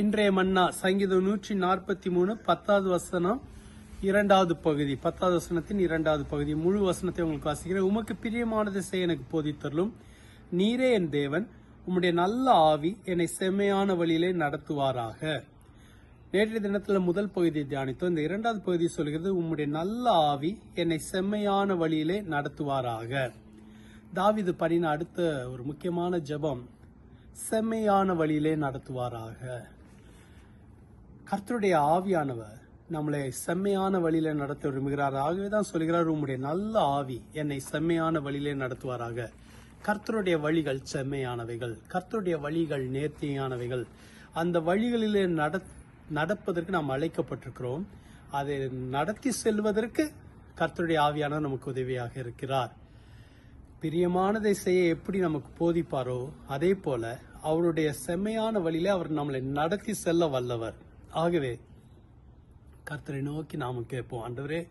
இன்றைய மன்னா சங்கீதம் நூற்றி நாற்பத்தி மூணு பத்தாவது வசனம் இரண்டாவது பகுதி. பத்தாவது வசனத்தின் இரண்டாவது பகுதி. முழு வசனத்தை உங்களுக்கு வாசிக்கிறேன். உமக்கு பிரியமானதை செய்ய எனக்கு போதித்தருளும். நீரே என் தேவன் உம்முடைய நல்ல ஆவி என்னை செம்மையான வழியிலே நடத்துவாராக. நேற்றைய தினத்துல முதல் பகுதியை தியானித்தோம். இந்த இரண்டாவது பகுதி சொல்கிறது உம்முடைய நல்ல ஆவி என்னை செம்மையான வழியிலே நடத்துவாராக. தாவிது பண்ணின அடுத்த ஒரு முக்கியமான ஜெபம் செம்மையான வழியிலே நடத்துவாராக. கர்த்தருடைய ஆவியானவர் நம்மளை செம்மையான வழியில நடத்த விரும்புகிறார். ஆகவே தான் சொல்கிறார் உம்முடைய நல்ல ஆவி என்னை செம்மையான வழியிலே நடத்துவாராக. கர்த்தருடைய வழிகள் செம்மையானவைகள். கர்த்தருடைய வழிகள் நேர்த்தியானவைகள். அந்த வழிகளிலே நட நடப்பதற்கு நாம் அழைக்கப்பட்டிருக்கிறோம். அதை நடத்தி செல்வதற்கு கர்த்தருடைய ஆவியானவர் நமக்கு உதவியாக இருக்கிறார். பிரியமானதை செய்ய எப்படி நமக்கு போதிப்பாரோ அதே போல அவருடைய செம்மையான வழியிலே அவர் நம்மளை நடத்தி செல்ல வல்லவர். ஆகவே கர்த்தரை நோக்கி நாம் கேட்போம். ஆண்டவரே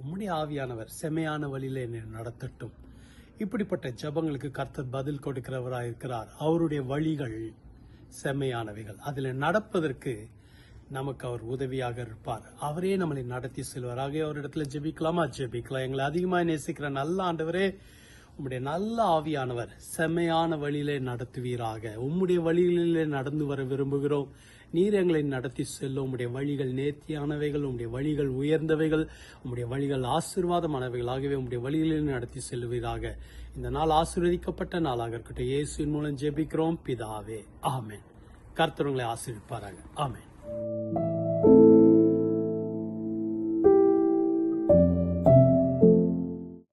உம்முடைய ஆவியானவர் செம்மையான வழியிலே என்னை நடத்தட்டும். இப்படிப்பட்ட ஜெபங்களுக்கு கர்த்தர் பதில் கொடுக்கிறவராக இருக்கிறார். அவருடைய வழிகள் செம்மையானவைகள். அதில் நடப்பதற்கு நமக்கு அவர் உதவியாக இருப்பார். அவரே நம்மளை நடத்தி செல்வார். ஆகிய அவரிடத்துல ஜெபிக்கலாமா? ஜெபிக்கலாம். எங்களை அதிகமாக நேசிக்கிற நல்ல ஆண்டவரே உம்முடைய நல்ல ஆவியானவர் செம்மையான வழியிலே நடத்துவீராக. உம்முடைய வழிகளிலே நடந்து வர விரும்புகிறோம். நீர் எங்களை நடத்தி செல்லும். உம்முடைய வழிகள் நேர்த்தியானவைகள் உம்முடைய வழிகள் உயர்ந்தவைகள் உம்முடைய வழிகள் ஆசீர்வாதமானவைகளாகவே உம்முடைய வழிகளில் நடத்தி செல்வீராக இந்த நாள் ஆசீர்வதிக்கப்பட்ட நாளாக இருக்கட்டும். இயேசுவின் மூலம் ஜெபிக்கிறோம். பிதாவே ஆமேன். கர்த்தவங்களை உங்களை ஆசீர்விப்பாராக.